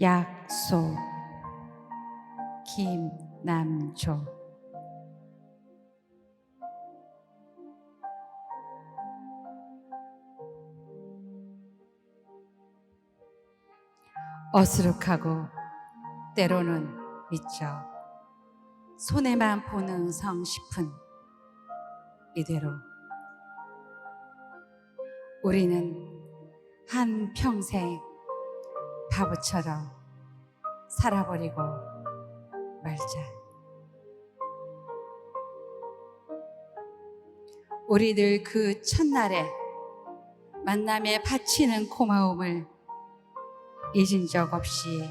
약속. 김남조. 어수룩하고 때로는 미쳐 손에만 보는 성 싶은 이대로. 우리는 한 평생 바보처럼 살아버리고 말자. 우리들 그 첫날에 만남에 바치는 고마움을 잊은 적 없이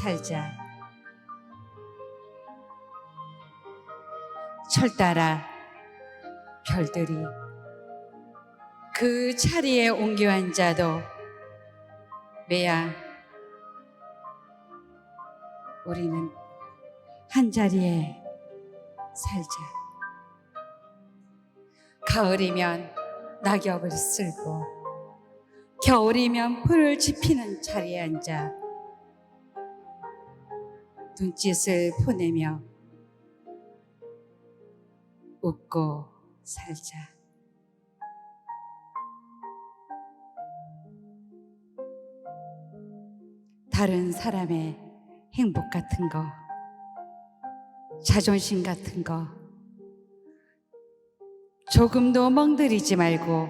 살자. 철 따라 별들이 그 자리에 옮겨 앉아도 매야 우리는 한 자리에 살자. 가을이면 낙엽을 쓸고 겨울이면 풀을 지피는 자리에 앉아 눈짓을 보내며 웃고 살자. 다른 사람의 행복 같은 거, 자존심 같은 거, 조금도 멍들이지 말고,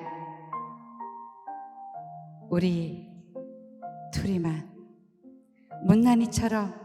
우리 둘이만 못난이처럼 살자.